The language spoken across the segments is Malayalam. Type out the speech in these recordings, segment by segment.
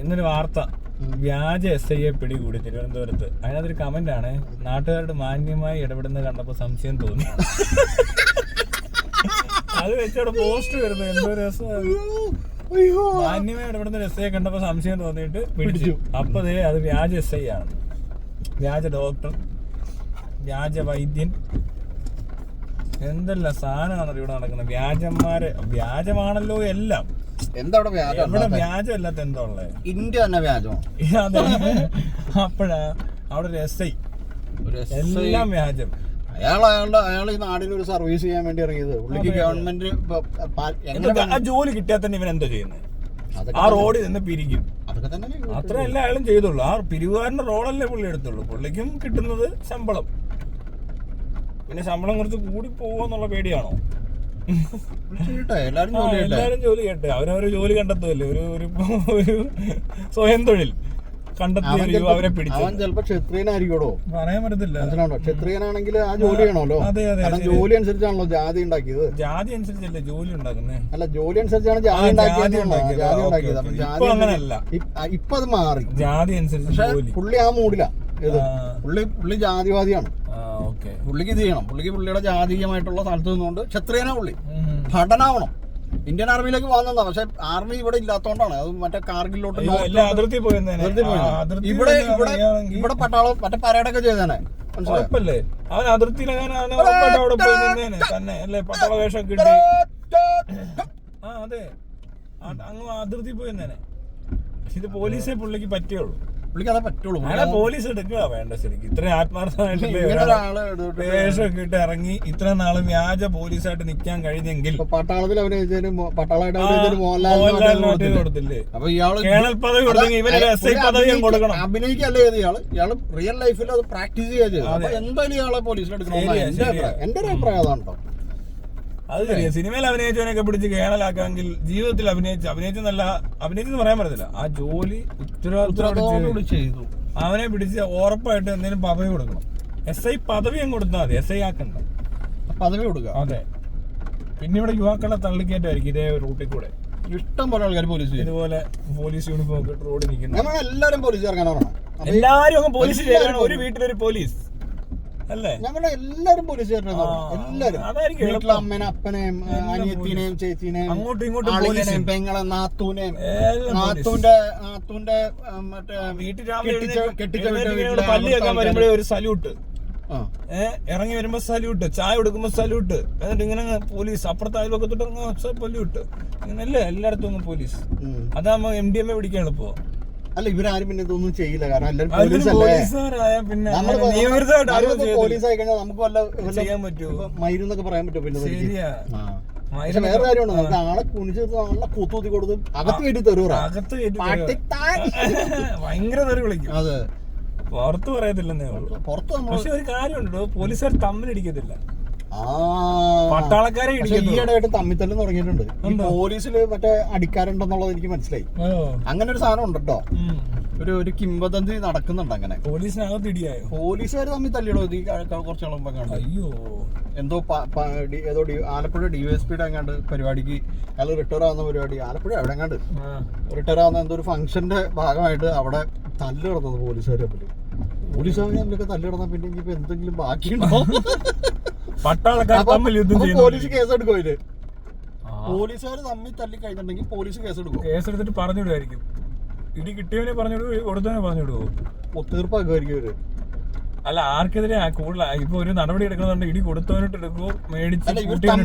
ഇന്നൊരു വാർത്ത. വ്യാജ എസ് ഐയെ പിടികൂടി തിരുവനന്തപുരത്ത്. അതിനകത്തൊരു കമന്റ് ആണ് നാട്ടുകാരോട് മാന്യമായി ഇടപെടുന്നത് കണ്ടപ്പോ സംശയം തോന്നി. അത് വെച്ചവിടെ പോസ്റ്റ് വരുന്നത് എന്തോ രസം അയ്യോ. മാന്യമായി ഇടപെടുന്ന എസ് ഐയെ കണ്ടപ്പോ സംശയം തോന്നിയിട്ട് പിടിച്ചു. അപ്പതേ അത് വ്യാജ എസ് ഐ ആണ്. വ്യാജ ഡോക്ടർ വ്യാജ വൈദ്യൻ. എന്തെല്ലാം സാധനമാണ് ഇവിടെ നടക്കുന്നത്? വ്യാജന്മാരെ വ്യാജമാണല്ലോ എല്ലാം. എന്താ അവിടെ വ്യാജം എവിടെ വ്യാജമല്ലാത്ത എന്താ ഉള്ളത് ഇന്ത്യ തന്നെ വ്യാജമോ അതെ. അപ്പോഴാ അവിടെ ഒരു എസ് ഐ. ഒരു SI. എല്ലാം വ്യാജം. അയാൾ അയാളുടെ അയാൾ ഈ നാടിന് ഒരു സർവീസ് ചെയ്യാൻ വേണ്ടി ഇറങ്ങിയത്. പുള്ളിക്ക് ഗവൺമെന്റ് ഇപ്പൊ പ- എങ്ങനെ എന്നിട്ട് ആ ജോലി കിട്ടിയാൽ തന്നെ ഇവൻ എന്താ ചെയ്യുന്നത് അതൊക്കെ ആ റോഡിൽ നിന്ന് പിരിക്കും. അതൊക്കെ തന്നെ അത്രയല്ല അയാളും ചെയ്തുള്ളൂ. ആ പിരിവുകാരന്റെ റോളല്ലേ പുള്ളി എടുത്തുള്ളൂ. പുള്ളിക്കും കിട്ടുന്നത് ശമ്പളം. പിന്നെ ശമ്പളം കുറച്ച് കൂടി പോവോന്നുള്ള പേടിയാണോ? ചെയ്യട്ടെ എല്ലാരും ജോലി ചെയ്യട്ടെ അവരവര് ജോലി കണ്ടെത്തുമല്ലേ ഒരു ഒരു ഒരു സ്വയം തൊഴിൽ കണ്ടെത്തി അവരെ പിടിച്ചു. അവൻ ചിലപ്പോ ക്ഷത്രിയനായിരിക്കോടോ പറയാൻ പറ്റത്തില്ല. മനസ്സിലാണോ ക്ഷത്രിയനാണെങ്കിൽ ആ ജോലി കാരണം. ജോലി അനുസരിച്ചാണല്ലോ ജാതി ഉണ്ടാക്കിയത്. ജാതി അനുസരിച്ചല്ലേ ജോലി ഉണ്ടാക്കുന്നേ? അല്ല ജോലി അനുസരിച്ചാണ് ജാതി ഉണ്ടാക്കിയത്. ജാതി ഉണ്ടാക്കിയത്. ഇപ്പൊ ജാതി അത് മാറി. ജാതി അനുസരിച്ച് പുള്ളി ആ മൂടില്ല. പുള്ളി പുള്ളി ജാതിവാദിയാണ്. ഓക്കെ. പുള്ളിക്ക് ഇത് ചെയ്യണം. പുള്ളിക്ക് പുള്ളിയുടെ ജാതീയമായിട്ടുള്ള സ്ഥലത്ത് നിന്നുകൊണ്ട് ക്ഷത്രിയനാ പുള്ളി. ഭടനാവണം. ഇന്ത്യൻ ആർമിയിലേക്ക് വന്നതാ പക്ഷെ ആർമി ഇവിടെ ഇല്ലാത്തോണ്ടാണ്. അത് മറ്റേ കാർഗിലോട്ട് അതിർത്തി ഇവിടെ ഇവിടെ ഇവിടെ പട്ടാളം മറ്റേ പരേഡൊക്കെ ചെയ്തേനെ. അവൻ അവിടെ പോയി നിന്നേനെ. തന്നെ അല്ലേ? പട്ടാള വേഷം കിട്ടി. ആ അതെ. അങ്ങ് അതിർത്തി പോയി നിന്നേനെ. ഇത് പോലീസേ പുള്ളിക്ക് പറ്റിയുള്ളൂ പുള്ളിക്ക് അതേ പറ്റുള്ളൂ. അയാളെ പോലീസ് എടുക്കുക വേണ്ട ശരിക്കും. ഇത്രയും ആത്മാർത്ഥമായിട്ട് ഇട്ട് ഇറങ്ങി ഇത്ര നാളും വ്യാജ പോലീസായിട്ട് നിൽക്കാൻ കഴിഞ്ഞെങ്കിൽ പട്ടാളത്തിൽ അവർ പട്ടാളമായിട്ട് നോട്ടീസ് കൊടുത്തില്ലേ? അപ്പൊ ഇയാൾ കേണൽ പദവി കൊടുത്തെങ്കിൽ ഇവനൊരു എസ് ഐ പുള്ളി കൊടുക്കണം. അഭിനയിക്കല്ലേ ചെയ്ത് ഇയാൾ? ഇയാൾ റിയൽ ലൈഫിൽ അത് പ്രാക്ടീസ് ചെയ്യാ. എന്തായാലും ഇയാളെ പോലീസിലെടുക്കണം. എന്റെ ഒരു അഭിപ്രായം അതാണ് കേട്ടോ അത് ശരിയാ. സിനിമയിൽ അഭിനയിച്ചവനൊക്കെ പിടിച്ച് കേണലാക്കാമെങ്കിൽ ജീവിതത്തിൽ അഭിനയിച്ച് അഭിനയിച്ചെന്നല്ല അഭിനയിച്ചെന്ന് പറയാൻ പറ്റത്തില്ല. ആ ജോലി ഉത്തരവാദിത്തത്തോടുകൂടി ചെയ്ത്. അവനെ പിടിച്ച് ഉറപ്പായിട്ട് എന്തെങ്കിലും പദവി കൊടുക്കണം. എസ് ഐ പദവി അങ്ങ് കൊടുത്താൽ മതി എസ് ഐ ആക്കണ്ട. പദവി കൊടുക്കുക അതെ. പിന്നെ ഇവിടെ യുവാക്കളെ തള്ളിക്കേറ്റായിരിക്കും ഇതേ റൂട്ടിൽ കൂടെ ഇഷ്ടം പോലെ ആൾക്കാർ പോലീസ് ഇതുപോലെ പോലീസ് യൂണിഫോം ഒക്കെ റോഡിൽ നിൽക്കുന്നത് എല്ലാവരും പോലീസ് ഇറങ്ങാൻ എല്ലാവരും പോലീസ് ഒരു വീട്ടിലൊരു പോലീസ്. അല്ലേ? ഞങ്ങളുടെ എല്ലാരും പോലീസ് ചേർക്കാൻ ആ, എല്ലാരും. വീട്ടിലെ അമ്മനെ അപ്പനെയും അനിയത്തിനെയും ചേച്ചിനെയും അങ്ങോട്ടും ഇങ്ങോട്ടും അളിയനെയും പെങ്ങളെ നാത്തൂനെയും. നാത്തൂന്റെ നാത്തൂന്റെ മറ്റേ വീട്ടിൽ കെട്ടിച്ച ആൾക്കാര്. വരുമ്പോഴേ ഒരു സല്യൂട്ട്. ഇറങ്ങി വരുമ്പോ സല്യൂട്ട്. ചായ കൊടുക്കുമ്പോ സല്യൂട്ട്. എന്നിട്ട് ഇങ്ങനെ പോലീസ് അപ്പുറത്തെ അയൽവക്കത്തോട്ട് ഇറങ്ങുമ്പോ സല്യൂട്ട് അങ്ങനല്ലേ എല്ലായിടത്തും പോലീസ്. അതാ അതാകുമ്പോ എം ഡി എം എ പിടിക്കാൻ എളുപ്പമോ അല്ല ഇവരാരും പിന്നെ ഇതൊന്നും ചെയ്യില്ല. കാരണം എല്ലാരും അതിന് പോലീസ് ആയി കഴിഞ്ഞാൽ നമുക്ക് വല്ല ചെയ്യാൻ പറ്റുമോ? മയിരുന്നൊക്കെ പറയാൻ പറ്റുമോ പിന്നെ പക്ഷെ വേറെ കാര്യമാണോ നമുക്ക് ആളെ കുണിച്ച് നല്ല കൂത്തൂത്തി കൊടുത്ത് അകത്ത് കയറ്റി തരുവാ. ഭയങ്കര തെറി വിളിക്കും. അതെ. പുറത്ത് പറയത്തില്ലെന്നേ ഉള്ളൂ. പുറത്ത് നമ്മൾ പക്ഷെ ഒരു കാര്യമുണ്ടോ. പോലീസുകാർ തമ്മിലടിക്കത്തില്ല പട്ടാളക്കാരെ ഈയിടെയായിട്ട് തമ്മിത്തല്ലും തുടങ്ങിയിട്ടുണ്ട്. ഈ പോലീസിൽ മറ്റേ അടിക്കാരുണ്ടെന്നുള്ളത് എനിക്ക് മനസ്സിലായി. അങ്ങനെ ഒരു സാധനം ഉണ്ട് കേട്ടോ ഒരു ഒരു കിംബദന്തി നടക്കുന്നുണ്ട് അങ്ങനെ. പോലീസിനകത്ത് ഇടിയായോ? പോലീസുകാർ തമ്മിൽ തല്ലിയിടോ. ഈ കുറച്ച് കണ്ടു അയ്യോ. എന്തോ ഏതോ ആലപ്പുഴ ഡിവൈഎസ്പിയുടെ എങ്ങാണ്ട് പരിപാടിക്ക് അയാൾ റിട്ടയർ ആവുന്ന പരിപാടി. ആലപ്പുഴ എവിടെ എങ്ങാണ്ട്. റിട്ടയർ ആവുന്ന എന്തോ ഒരു ഫംഗ്ഷന്റെ ഭാഗമായിട്ട് അവിടെ തല്ലിടുന്നത് പോലീസുകാരെ പോലീസുകാർ തമ്മിൽ പോലീസുകാർ തമ്മിലൊക്കെ തല്ല് പിന്നെ ഇനിയിപ്പോ എന്തെങ്കിലും ബാക്കിയുണ്ടോ? പട്ടാളക്കാർ തമ്മിൽ യുദ്ധം പോലീസ് കേസ് എടുക്കും. പോലീസുകാർ തമ്മിൽ തല്ലി കഴിഞ്ഞിട്ടുണ്ടെങ്കിൽ പോലീസ് കേസ് എടുക്കും കേസെടുത്തിട്ട് പറഞ്ഞു വിടുമായിരിക്കും ഇടി കിട്ടിയവനെ പറഞ്ഞു വിടുവോ കൊടുത്തവനെ പറഞ്ഞു വിടുവോ ഒത്തീർപ്പാക്കുമായിരിക്കും അവർ അല്ല ആർക്കെതിരെ കൂടുതൽ ഇപ്പൊ ഒരു നടപടി എടുക്കുന്നുണ്ട് ഇടി കൊടുത്തവനിട്ട് എടുക്കുവോ? മേടിച്ച് തല്ലുകയാണ്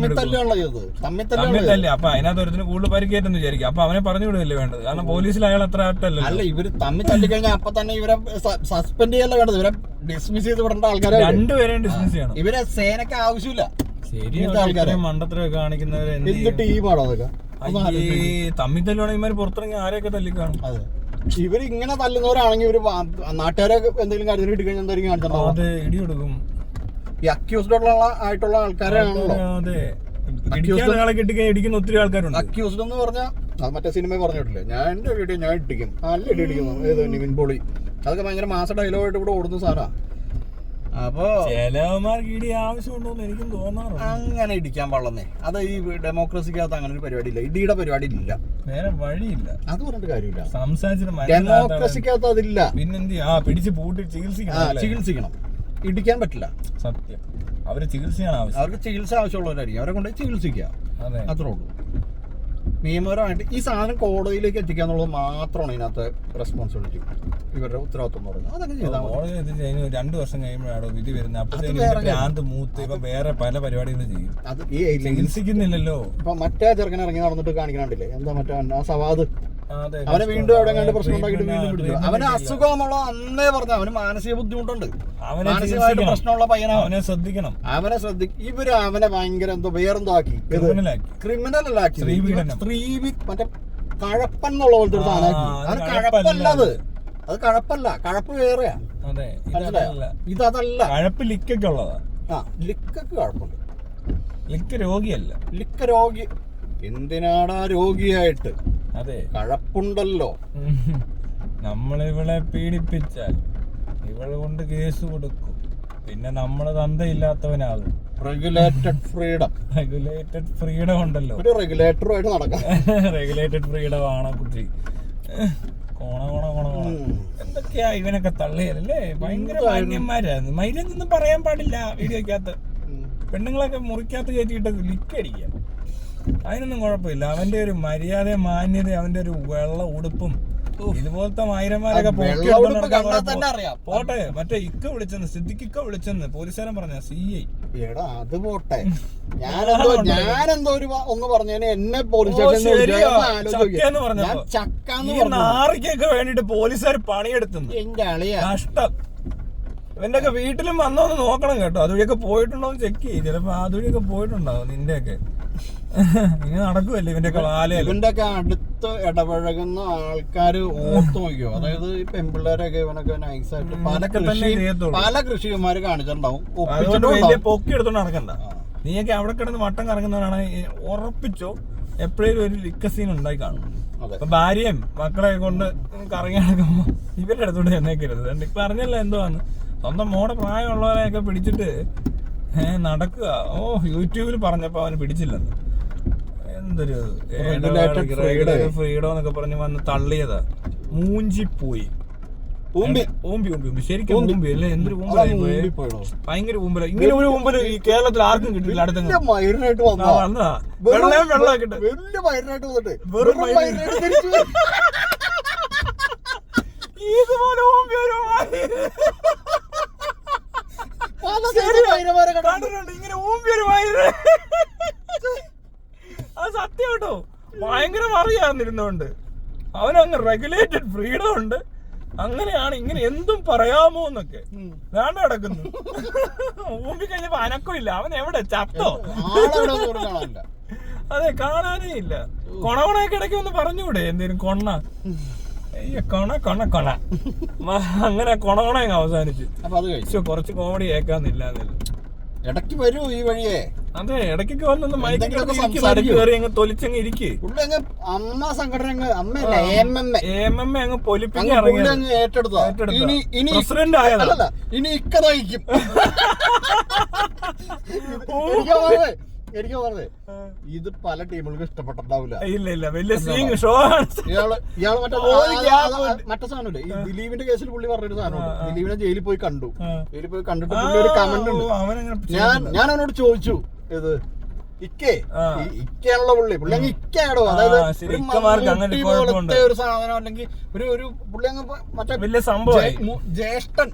അപ്പൊ അതിനകത്ത് ഒരുത്തിന് കൂടുതൽ പരിക്കേറ്റെന്ന് വിചാരിക്കും. അപ്പൊ അവനെ പറഞ്ഞു വിടുന്നില്ലേ വേണ്ടത്? കാരണം പോലീസിൽ അയാൾ അത്ര ആപ്റ്റല്ലോ അല്ല ഇവർ തമ്മിൽ തല്ലി കഴിഞ്ഞാൽ അപ്പൊ തന്നെ ഇവരെ സസ്പെൻഡ് ചെയ്യല്ല വേണ്ടത്? ഇവരെ ഡിസ്മിസ് ചെയ്ത് വിടേണ്ട ആൾക്കാരെ രണ്ടുപേരെയും ഡിസ്മിസ് ചെയ്യണം. ഇവരെ സേനക്ക് ആവശ്യമില്ല. ശരി മണ്ടത്തിലൊക്കെ കാണിക്കുന്നവരെ എന്ത്? ടീമാണോ അതൊക്കെ? തമ്മിൽ തല്ലുവാണെങ്കിൽ ഇമാര് പുറത്തിറങ്ങി ആരെയൊക്കെ തല്ലിക്കാണും? അതെ. ഇവർ ഇങ്ങനെ തല്ലുന്നവരാണെങ്കിൽ ഇവർ നാട്ടുകാരെ എന്തെങ്കിലും കാര്യത്തിന് കിട്ടി കഴിഞ്ഞാൽ എന്തായിരിക്കും കാണിച്ചിട്ടുണ്ടാവും ഈ അക്യൂസ്ഡ് ആയിട്ടുള്ള ആൾക്കാരാണല്ലോ. ഇടിക്കുന്ന ഒത്തിരി ആൾക്കാരുണ്ട്. അക്യൂസ്ഡ് എന്ന് പറഞ്ഞാൽ അത് മറ്റേ സിനിമ പറഞ്ഞിട്ടില്ലേ? ഞാൻ എന്റെ വീഡിയോ ഞാൻ ഇടിക്കും. നല്ല ഇടി ഇടിക്കുന്നു ഏത് നിവിൻ പോളി. അതൊക്കെ ഭയങ്കര മാസ ഡയലോഗായിട്ട് ഇവിടെ ഓടുന്നു സാധനമാണ് അപ്പൊ ചിലവന്മാർക്ക് ഇടി ആവശ്യമുണ്ടോ എന്ന് എനിക്കും തോന്നാറുണ്ട്. അങ്ങനെ ഇടിക്കാൻ പാടുന്നേ അത് ഈ ഡെമോക്രസിക്കകത്ത് അങ്ങനെ ഒരു പരിപാടി ഇല്ല ഇടിയുടെ പരിപാടി ഇല്ല വേറെ വഴിയില്ല. അത് പറഞ്ഞിട്ട് കാര്യമില്ല. സംസാരിച്ചിട്ട് ഡെമോക്രസിക്കകത്ത് അതില്ല. പിന്നെന്ത് ആ പിടിച്ച് പൂട്ടി ചികിത്സിക്കണം ചികിത്സിക്കണം. ഇടിക്കാൻ പറ്റില്ല. സത്യം. അവർ ചികിത്സയാണ് ആവശ്യം. അവർക്ക് ചികിത്സ ആവശ്യമുള്ളവരായിരിക്കും. അവരെ കൊണ്ട് ചികിത്സിക്കുക. അതെ. അത്രേ ഉള്ളൂ. നിയമപരമായിട്ട് ഈ സാധനം കോടതിയിലേക്ക് എത്തിക്കുക എന്നുള്ളത് മാത്രമാണ് ഇതിനകത്ത് റെസ്പോൺസിബിലിറ്റി ഇവരുടെ ഉത്തരവാദിത്വം എന്ന് പറയുന്നത്. അതൊക്കെ ചെയ്താൽ മതി. എത്തിച്ച് കഴിഞ്ഞ് രണ്ടു വർഷം കഴിയുമ്പോഴാണോ വിധി വരുന്നത്? അപ്പോഴത്തേക്കും ഭ്രാന്ത് മൂത്ത് ഇപ്പൊ വേറെ പല പരിപാടികളും ചെയ്യും. അത് ഈ ചികിത്സിക്കുന്നില്ലല്ലോ. ഇപ്പൊ മറ്റേ ചെറുക്കൻ ഇറങ്ങി നടന്നിട്ട് കാണിക്കണില്ലേ എന്താ മറ്റേ ആ സവാദ്. അതെ, അവനെ വീണ്ടും അവിടെ കണ്ട് പ്രശ്നം ഉണ്ടാക്കിയിട്ട് വീണ്ടും പിടിച്ചു treatment അവന് ഇല്ല. അസുഖം എന്നുള്ള അന്നേ പറഞ്ഞു അവന് മാനസിക ബുദ്ധിമുട്ടുണ്ട്. അവനെ മാനസികമായിട്ട് ചികിത്സിക്കണം. പ്രശ്നമുള്ള പയ്യനാ അവനെ ശ്രദ്ധിക്കണം. അവനെ ശ്രദ്ധിക്കും ഇവർ അവനെ ഭയങ്കര എന്തോ വേറെന്തോ ആക്കി ക്രിമിനലാക്കി. ക്രിമിനൽ അല്ല ആക്കി. സ്ത്രീ മറ്റേ കഴപ്പൻ എന്നുള്ള പോലത്തെ ഒരു ആ, അവന് കഴപ്പല്ല കഴപ്പല്ല. അത്. അത് കഴപ്പല്ല. കഴപ്പ് വേറെയാ. അതെ ഇതല്ല കഴപ്പ് ലിക്കൊക്കെ ഉള്ളതാ. ആ ലിക്കൊക്കെ കഴപ്പുണ്ട്. ലിക്ക് രോഗിയല്ല. ലിക്ക രോഗി. എന്തിനാടാ രോഗിയായിട്ട്? അതെ. കഴപ്പുണ്ടല്ലോ. നമ്മളിവളെ പീഡിപ്പിച്ചാൽ ഇവൾ കൊണ്ട് കേസ് കൊടുക്കും. പിന്നെ നമ്മൾ തന്തയില്ലാത്തവനാകും. റെഗുലേറ്റഡ് ഫ്രീഡം റെഗുലേറ്റഡ് ഫ്രീഡം ഉണ്ടല്ലോ. ഒരു റെഗുലേറ്ററുമായിട്ട് നടക്കാം. റെഗുലേറ്റഡ് ഫ്രീഡം ആണ് കുട്ടി. കോണ. എന്തൊക്കെയാ ഇവനൊക്കെ തള്ളിയല്ലേ ഭയങ്കര മാന്യന്മാരായിരുന്നു. മൈരൊന്നും പറയാൻ പാടില്ല വീഡിയോക്കകത്ത്. പെണ്ണുങ്ങളൊക്കെ മുറിക്കകത്ത് കയറ്റിയിട്ട് ലിക്കടിക്കുക അതിനൊന്നും കുഴപ്പമില്ല. അവന്റെ ഒരു മര്യാദ മാന്യത അവന്റെ ഒരു വെള്ള ഉടുപ്പും ഇതുപോലത്തെ മായിരന്മാരൊക്കെ. പോട്ടെ മറ്റേ ഇക്ക വിളിച്ചെന്ന് ഇക്ക വിളിച്ചെന്ന് പോലീസുകാരൻ പറഞ്ഞ സി ഐ. എടാ അത് പോട്ടെ. ഞാനെന്തോ ഞാനെന്തോ ഒരു ഒന്ന് പറഞ്ഞതിന് എന്നെ പോലീസ് പറഞ്ഞു നാറിക്കൊക്കെ വേണ്ടിട്ട് പോലീസുകാർ പണിയെടുത്തുന്നു. എന്റെ അളിയാ. കഷ്ടം. ഇവന്റെ ഒക്കെ വീട്ടിലും വന്നോന്ന് നോക്കണം കേട്ടോ. അതുവഴിയൊക്കെ പോയിട്ടുണ്ടോ ചെക്ക് ചെയ്യും. ചിലപ്പോ അതുവഴിയൊക്കെ പോയിട്ടുണ്ടാവും നിന്റെ ഒക്കെ ഇങ്ങനെ നടക്കുമല്ലേ ഇവന്റെ വാലയല്ലേ? ഇവന്റെ ഒക്കെ അടുത്ത് ഇടപഴകുന്ന ആൾക്കാർ ഓർത്ത് നോക്കിയോ? അതായത് ഈ പെൺപിള്ളേരൊക്കെ ഇവനൊക്കെ നൈസായിട്ട് പല ഇതൊക്കെ കൃഷി. പല കൃഷിമാര് കാണിച്ചിട്ടുണ്ടാവും. പൊക്കി എടുത്തോണ്ട് നടക്കണ്ട. നീയൊക്കെ അവിടെ കിടന്ന് വട്ടം കറങ്ങുന്നവരാണ്. ഉറപ്പിച്ചോ? എപ്പോഴും ഒരു ലിക്ക സീൻ ഉണ്ടായി കാണും. അപ്പൊ ഭാര്യയും മക്കളെ കൊണ്ട് കറങ്ങി നടക്കുമ്പോ ഇവരുടെ അടുത്തോട്ട് ചെന്നേക്കരുത്. അതുകൊണ്ട് ഇപ്പൊ അറിഞ്ഞല്ലോ എന്തുവാന്ന്. സ്വന്തം മോടെ പ്രായമുള്ളവരെയൊക്കെ പിടിച്ചിട്ട് ഏഹ് നടക്കുക. ഓ യൂട്യൂബിൽ പറഞ്ഞപ്പോ അവന് പിടിച്ചില്ലെന്ന്. എന്തൊരു. ഫ്രീഡം എന്നൊക്കെ പറഞ്ഞ് വന്ന് തള്ളിയതാ. മൂഞ്ചിപ്പോയി. ഭയങ്കര ഊമ്പല ഇങ്ങനെ ഒരു ഊമ്പൽ ഈ കേരളത്തിൽ ആർക്കും കിട്ടില്ല അടുത്ത. ഇതുപോലെ ഊമ്പി ഒരു ഇങ്ങനെ ഊമ്പി ഒരു മയിൽ. അത് സത്യം കേട്ടോ ഭയങ്കര മറിയാന്നിരുന്നോണ്ട് അവനങ്ങ് റെഗുലേറ്റഡ് ഫ്രീഡം ഉണ്ട്. അങ്ങനെയാണ് ഇങ്ങനെ എന്തും പറയാമോ എന്നൊക്കെ. വേണ്ട കിടക്കുന്നു. ഊമ്പി കഴിഞ്ഞപ്പോ അനക്കമില്ല അവൻ എവിടെ? ചത്തോ? അതെ കാണാനേ ഇല്ല. കൊണവണയൊക്കെ ഇടയ്ക്ക് ഒന്ന് പറഞ്ഞുകൂടെ? എന്തേലും കൊണ? അയ്യ കൊണ കൊണ കൊണ. അങ്ങനെ കൊണകൊണ കൊണ അവസാനിച്ച് കുറച്ച് കോമഡി കേൾക്കാന്നില്ല ഇടയ്ക്ക് വരൂ ഈ വഴിയെ. അതെ ഇടയ്ക്കൊക്കെ വന്നൊന്ന് അങ്ങ് തൊലിച്ചങ്ങ് ഇരിക്ക്. അമ്മ സംഘടന അമ്മയല്ല എം എം എ. എം അങ്ങ് ഏറ്റെടുത്തതാ. ഇനി ഇനി പ്രസിഡന്റ്. ഇനി ഇക്ക നയിക്കും എനിക്ക് പറഞ്ഞേ എനിക്ക് പറഞ്ഞേ. ഇത് പല ടീമുകൾക്കും ഇഷ്ടപ്പെട്ടിട്ടുണ്ടാവില്ല. ഇല്ല ഇല്ല വലിയ സീങ് ഷോ ഇയാൾ ഇയാൾ മറ്റേ മറ്റേ സാധനമില്ലേ? ഈ ദിലീപിന്റെ കേസിൽ പുള്ളി പറഞ്ഞൊരു സാധനമുണ്ട്. ദിലീപിനെ ജയിലിൽ പോയി കണ്ടു. ജയിലിൽ പോയി കണ്ടിട്ട് പുള്ളി ഒരു കമന്റ് ഉണ്ട്. ഞാൻ ഞാൻ അവനോട് ചോദിച്ചു ഇത് ഇക്കേ. ഇക്കയാണല്ലോ പുള്ളി. പുള്ളി അങ്ങ് ഇക്കയാടോ. അതായത് മമ്മൂട്ടി. പോലത്തെ ഒരു സാധനം അല്ലെങ്കിൽ ഒരു ഒരു പുള്ളി അങ്ങ് മറ്റേ വലിയ ജ്യേഷ്ഠൻ.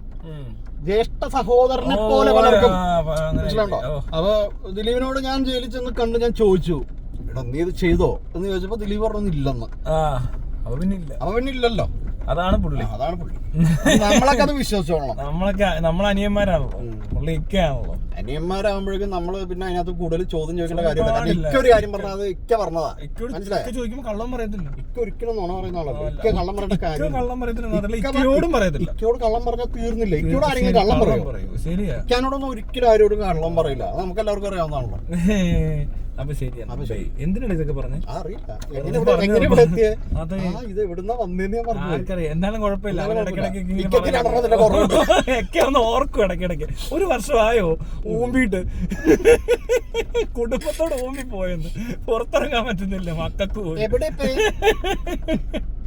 ജ്യേഷ്ഠ സഹോദരനെ പോലെ പലർക്കും. മനസ്സിലുണ്ടോ. അപ്പൊ ദിലീപിനോട് ഞാൻ ജയിലിൽ ചെന്ന് കണ്ട് ഞാൻ ചോദിച്ചു എടാ നീ ഇത് ചെയ്തോ? എന്ന് ചോദിച്ചപ്പോ ദിലീപ് പറഞ്ഞൊന്നും ഇല്ലെന്ന്. അവനില്ലല്ലോ അതാണ് പുള്ളി. അതാണ് പുള്ളി. നമ്മളൊക്കെ അത് വിശ്വസിച്ചോളണം. നമ്മളൊക്കെ നമ്മളെ അനിയന്മാരാണല്ലോ. പുള്ളി ഇക്കയാണല്ലോ അനിയന്മാരാകുമ്പോഴേക്കും നമ്മൾ പിന്നെ അതിനകത്ത് കൂടുതൽ ചോദ്യം ചോദിക്കേണ്ട കാര്യമില്ല. കാരണം ഇക്ക ഒരു കാര്യം പറഞ്ഞാൽ അത് ഇക്ക പറഞ്ഞതാ. മനസ്സിലായോ? കള്ളം പറയത്തില്ല. ഇക്ക ഒരിക്കലും നുണ പറയുന്ന ആളല്ല. ഇക്ക കള്ളം പറയേണ്ട കാര്യം കള്ളം പറയത്തില്ല. ഇക്കയോടും പറയത്തില്ല. ഇക്കയോട് കള്ളം പറഞ്ഞാൽ തീർന്നില്ല. ഇക്കയോട് ആരെങ്കിലും കള്ളം പറയോ? ശരിയാ. ഇക്കാനോടൊന്നും ഒരിക്കലും ആരോടും കള്ളം പറയില്ല. അത് നമുക്ക് എല്ലാവർക്കും അറിയാവുന്നതാണല്ലോ അപ്പൊ എന്തിനാണ് ഇതൊക്കെ ആർക്കറിയാം. എന്നാലും കുഴപ്പമില്ല. ഒക്കെ ഒന്ന് ഓർക്കും ഇടയ്ക്കിടയ്ക്ക്. ഒരു വർഷമായോ? ഓമ്പിട്ട് കുടുംബത്തോട് ഊമ്പി പോയെന്ന് പുറത്തിറങ്ങാൻ പറ്റുന്നില്ല മക്കൾക്ക് പോയി?